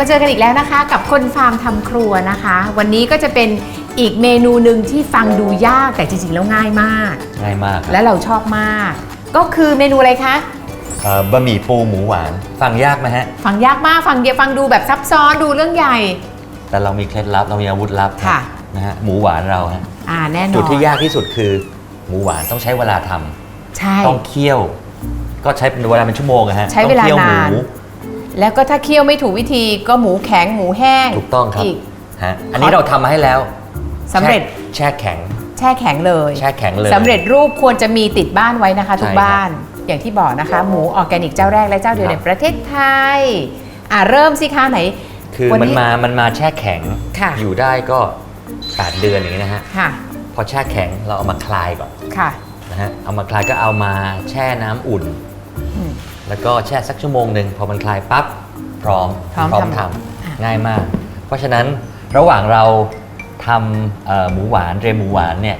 มาเจอกันอีกแล้วนะคะ กับคนฟาร์มทำครัวนะคะ วันนี้ก็จะเป็นอีกเมนูหนึ่งที่ฟังดูยากแต่จริงๆแล้วง่ายมาก ง่ายมากครับและเราชอบมาก ก็คือเมนูอะไรคะ เอ่อบะหมี่ปูหมูหวาน ฟังยากไหมฮะ ฟังยากมากฟังเดียวฟังดูแบบซับซ้อนดูเรื่องใหญ่ แต่เรามีเคล็ดลับเรามีอาวุธลับค่ะ นะฮะหมูหวานเราฮะอ่าแน่นอนจุดที่ยากที่สุดคือหมูหวานต้องใช้เวลาทำใช่ ต้องเคี่ยว ก็ใช้เป็นเวลาเป็นชั่วโมงอะฮะใช้เวลาต้องคี่ยวหนานมู แล้วก็ถ้าเคี่ยวไม่ถูกวิธีก็หมูแข็งหมูแห้งถูกต้องครับอีกฮะอันนี้เราทำมาให้แล้วสำเร็จ แช่แช่แข็ง แช่แข็งเลยแช่แข็งเลย สำเร็จรูปควรจะมีติดบ้านไว้นะคะ ทุกใช่ครับบ้านอย่างที่บอกนะคะ หมูออร์แกนิกเจ้าแรกและเจ้าเดียวครัในบประเทศไทยอ่าเริ่มสิคะไหน คือวันมันนี้มามันมาแช่แข็ง ค่ะ อยู่ได้ก็ 8 เดือนอย่างนี้นะฮะ ค่ะพอแช่แข็งเราเอามาคลายก่อนค่ะนะฮะ เอามาคลายก็เอามาแช่น้ำอุ่น อืม แล้วก็แช่สักชั่วโมงหนึ่งพอมันคลายปั๊บพร้อมพร้อมททำอะำง่ายมาก เพราะฉะนั้นระหว่างเราทำเอ่อหมูหวานเตรียมหมูหวานเนี่ย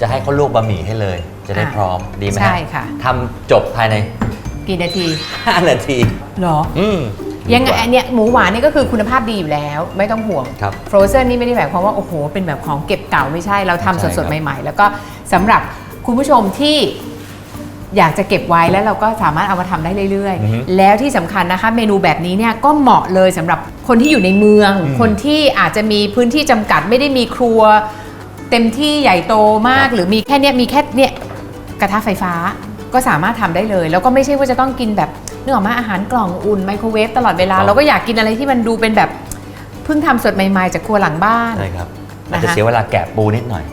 จะให้เขาลวกบะหมี่ให้เลย จะได้พร้อมดีไหมฮะใช่ค่ะทำจบภายในกี่นาที 5 นาทีหรออืมยังไงดีกว่าอันเนี้ยหมูหวานนี่ก็คือคุณภาพดีอยู่แล้ว ไม่ต้องห่วงครับฟรอเซนนี่ไม่ได้หมายความว่า โอ้โห เป็นแบบของเก็บเก่าไม่ใช่เราทำใช่สดครัๆบใหม่ ๆ แล้วก็สำหรับคุณผู้ชมที่ อยากจะเก็บไว้แล้วเราก็สามารถเอามาทำได้เรื่อยอือฮึๆ แล้วที่สำคัญนะคะ เมนูแบบนี้เนี่ยก็เหมาะเลยสำหรับคนที่อยู่ในเมือง อืมคนที่อาจจะมีพื้นที่จำกัดไม่ได้มีครัว เต็มที่ใหญ่โตมากครับหรือมีแค่เนี้ยมีแค่เนี่ยกระทะไฟฟ้าก็สามารถทำได้เลย แล้วก็ไม่ใช่ว่าจะต้องกินแบบเนื้อออกมาอาหารกล่องอุ่นไมโครเวฟตลอดเวลาเราก็อยากกินอะไรที่มันดูเป็นแบบเพิ่งทำสดใหม่ๆ จากครัวหลังบ้าน ใช่ครับนะคะอาจจะเสียเวลาแกะปูนิดหน่อย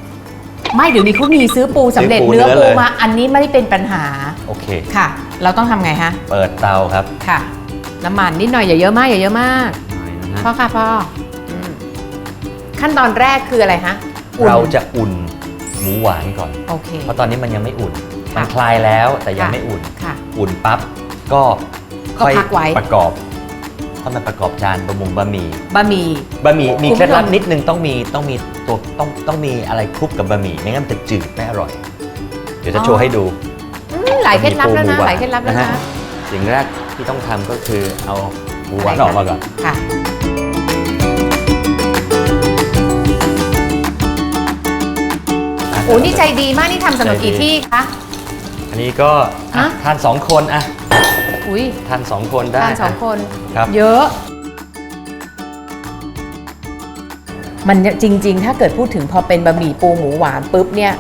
ไม่เดี๋ยวนี้เขามีซื้อปูสำเร็จซื้อปูเนื้อเนื้อปูเลย มา อันนี้ไม่ได้เป็นปัญหาโอเค ค่ะ เราต้องทำไงฮะ เปิดเตาครับค่ะ น้ำมันนิดหน่อยอย่าเยอะมากอย่าเยอะมากหน่อยนะพ่อฮะค่ะพ่ออืมขั้นตอนแรกคืออะไรฮะอุ่นเราจะอุ่นหมูหวานก่อน โอเค เพราะตอนนี้มันยังไม่อุ่นค่ะมันคลายแล้วแต่ยังค่ะ ไม่อุ่น ค่ะ อุ่นปั๊บก็ก็ค่อยพักไว้ ประกอบเข้ามาประกอบจานบะหมุงบะหมี่บะหมี่ บะหมี่มีคุณผู้เคล็ดลับชมนิดนึงต้องมีต้องมี ตัวต้องต้องมีอะไรคลุกกับบะหมี่ไม่งั้นมันจะจืดไม่อร่อย เดี๋ยวจะโชว์ให้ดู อืมหลายเคล็ดลับแล้วนะบะมี่ปูหลายเคล็ดลับแล้วฮนะ สิ่งแรกที่ต้องทำก็คือเอาหมูหวานอะไรคะออกมาก่อนค่ะโอ้นี่ใจดีมากนี่ทำสำหรับกี่ที่คะ อันนี้ก็อะฮะ ทานสองคนอะอุ้ยทานสองคนได้ทานสองคน ครับ เยอะ มันจริง ๆ ถ้าเกิดพูดถึงพอเป็นบะหมี่ปูหมูหวานปุ๊บเนี่ย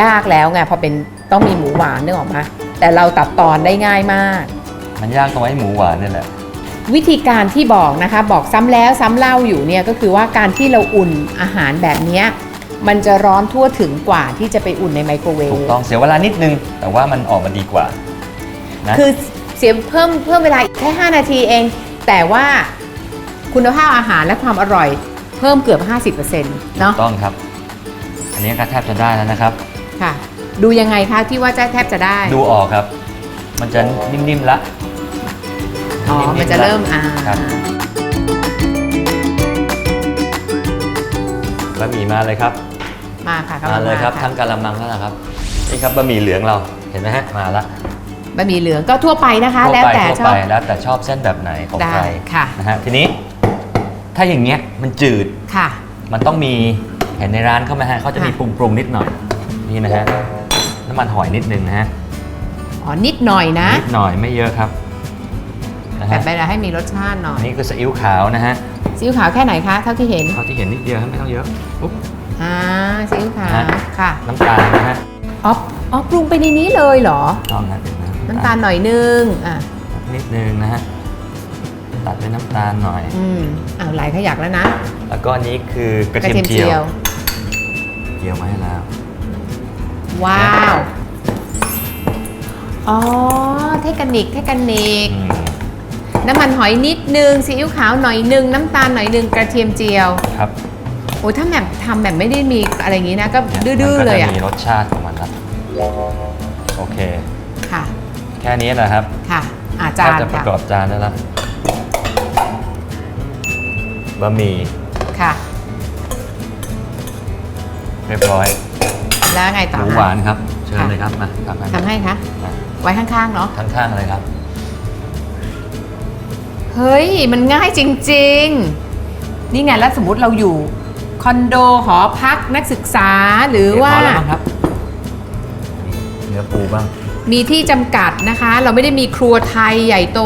ยากแล้วไงพอเป็นต้องมีหมูหวานนึกออกมาแต่เราตัดตอนได้ง่ายมาก มันยากตรงไอ้หมูหวานนี่แหละวิธีการที่บอกนะคะบอกซ้ำแล้วซ้ำเล่าอยู่เนี่ยก็คือว่าการที่เราอุ่นอาหารแบบเนี้ยมันจะร้อนทั่วถึงกว่าที่จะไปอุ่นในไมโครเวฟถูกต้องเสียเวลานิดนึง แต่ว่ามันออกมาดีกว่านะคือเสียเพิ่มเพิ่มเวลาอีกแค่ 5 นาทีเอง แต่ว่าคุณภาพอาหารและความอร่อยเพิ่มเกือบ 50%เนาะต้องครับ อันนี้ก็แทบจะได้แล้วนะครับ ค่ะ ดูยังไงคะที่ว่าจะแทบจะได้ ดูออกครับ มันจะนิ่มๆละอ๋อๆมันจะเริ่มอ่าครับบะหมี่มาเลยครับ มาค่ะกำมาลังเลยครับะทั้งกะละมังนั่นแหละครับนี่ครับบะหมี่เหลืองเราเห็นไหมฮะมาละบะหมี่เหลืองก็ทั่วไปนะคะทั่วแล้วไปแต่ทั่วชอไปบแล้วแต่ชอบเส้นแบบไหนของได้ใครค่ะนะฮะทีนี้ ถ้าอย่างเงี้ยมันจืด ค่ะ มันต้องมีเห็นในร้านเขาไหมฮะเขาจะมีค่ะ ปรุงปรุงๆนิดหน่อย นี่นะฮะน้ำมันหอยนิดนึงนะฮะอ๋อ นิดหน่อยนะ นิดหน่อยไม่เยอะครับนะแต่ฮะไปแล้วให้มีรสชาติหน่อยนี่คือซีอิ๊วขาวนะฮะซีอิ๊วขาวแค่ไหนคะ เท่าที่เห็นเท่าที่เห็นนิดเดียวครับไม่ต้องเยอะปุ๊บ อ่าซีอิ๊วขาว ฮะ ค่ะ น้ำตาลนะฮะอ๋ออ๋อปรุงไปในนี้เลยเหรอ ต้องนะเดี๋ยวน้ำตาลหน่อยนึง อะนิดนึงนะฮะ ตัดด้วยน้ำตาลหน่อย อืมอ้าวไหลขยักแล้วนะ แล้วก็อันนี้คือกระเทียมเจียวเจียวมาให้แล้ว ว้าว อ๋อ เทคนิคเทคนิค อืมน้ำมันหอยนิดนึงซีอิ๊วขาวหน่อยนึง น้ำตาลหน่อยนึงกระเทียมเจียว ครับโอ้ยถ้าแบบทำแบบไม่ได้มีอะไรอย่างนี้นะ ก็นี่ดื้อมันๆก็เลยจะอะมีรสชาติของมันครับโอเค ค่ะ แค่นี้นะครับค่ะ อาจาก็รย์จะประค่ะกอบจานได้แล้ว บะหมี่ค่ะ เรียบร้อยแล้วไงหต่อมูคะหวานครับ เชิญค่ะเลยครับมาทำกันทำให้คะไว้ข้างๆเนาะข้างๆเลยครับ เฮ้ย มันง่ายจริง ๆ นี่ไงแล้วสมมติเราอยู่คอนโดหอพักนักศึกษาหรือว่าพแล้วมั้งครับเนื้อปูบ้าง มีที่จำกัดนะคะ เราไม่ได้มีครัวไทยใหญ่โต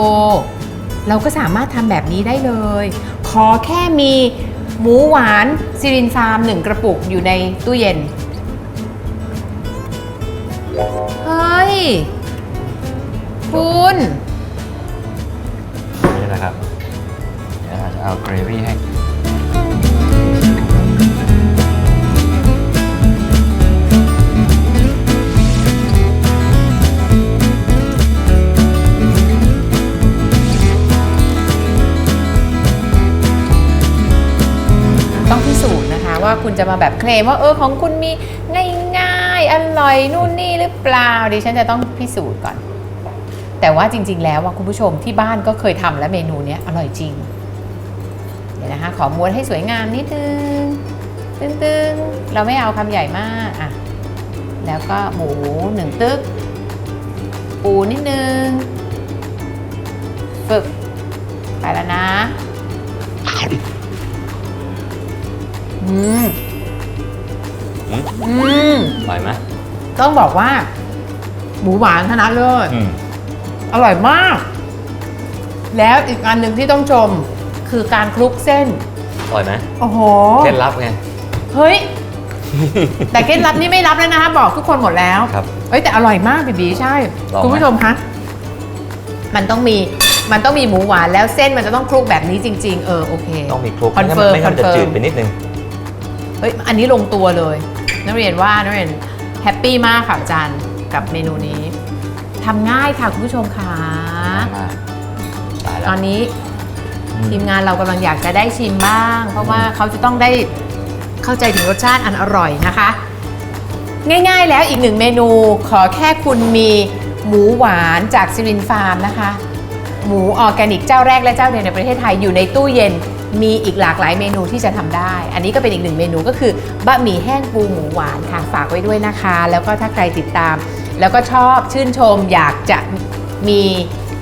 เราก็สามารถทำแบบนี้ได้เลย ขอแค่มีหมูหวานซิรินฟาร์มหนึ่งกระปุกอยู่ในตู้เย็น เฮ้ย คุณ นี่นะครับ เดี๋ยวอาจะเอาเกรวี่ให้ คุณจะมาแบบเคลมว่าเออของคุณมีง่ายๆอร่อยนู่นนี่หรือเปล่าดิฉันจะต้องพิสูจน์ก่อน แต่ว่าจริง ๆ แล้วว่าคุณผู้ชมที่บ้านก็เคยทำแล้วเมนูนี้อร่อยจริงเดี๋ยวนะคะขอม้วนให้สวยงามนิดนึงตึงๆเราไม่เอาคำใหญ่มากอะแล้วก็หมูหนึ่งตึกปูนิดนึงฝึกไปแล้วนะ อืมอืมอืมอร่อยไหมต้องบอกว่า หมูหวานชนะเลิศอืมอร่อยมาก แล้วอีกอันหนึ่งที่ต้องชมคือการคลุกเส้น อร่อยไหมโอ้โห เคล็ดลับไง เฮ้ย แต่เคล็ดลับนี่ไม่รับแล้วนะคะบอกทุกคนหมดแล้ว ครับ เอ้ยแต่อร่อยมากบีบีใช่ ลองไหม คุณผู้ชมคะ มันต้องมี มันต้องมีหมูหวานแล้วเส้นมันจะต้องคลุกแบบนี้จริง ๆ เออโอเคต้องมีคลุกคอนเฟิร์มไม่งั้นคอนจะเฟิร์มจืดไปนิดนึง เฮ้ยอันนี้ลงตัวเลย นักเรียนว่านักเรียนแฮปปี้มากค่ะอาจารย์กับเมนูนี้ทำง่ายค่ะคุณผู้ชมค่ะมากตายแล้ตวอนนี้อืมทีมงานเรากำลังอยากจะได้ชิมบ้าง เพราะว่าเขาจะต้องได้เข้าใจถึงรสชาติอันอร่อยนะคะ ง่ายๆแล้วอีกหนึ่งเมนูขอแค่คุณมีหมูหวานจากซิรินฟาร์มนะคะ หมูออร์แกนิกเจ้าแรกและเจ้าเดียวในประเทศไทยอยู่ในตู้เย็น มีอีกหลากหลายเมนูที่จะทำได้ อันนี้ก็เป็นอีกหนึ่งเมนูก็คือบะหมี่แห้งปูหมูหวานค่ะฝากไว้ด้วยนะคะ แล้วก็ถ้าใครติดตาม แล้วก็ชอบชื่นชมอยากจะมี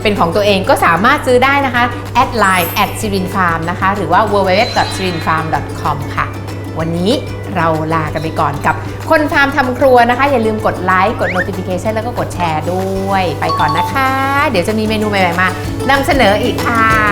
เป็นของตัวเองก็สามารถซื้อได้นะคะแอดไลน์แอดซิรินฟาร์มนะคะ หรือว่า www.sirinfarm.com ค่ะ วันนี้เราลากันไปก่อนกับคนฟาร์มทำครัวนะคะ อย่าลืมกดไลค์กด notification แล้วก็กดแชร์ด้วย ไปก่อนนะคะ เดี๋ยวจะมีเมนูใหม่ๆมานำเสนออีกค่ะ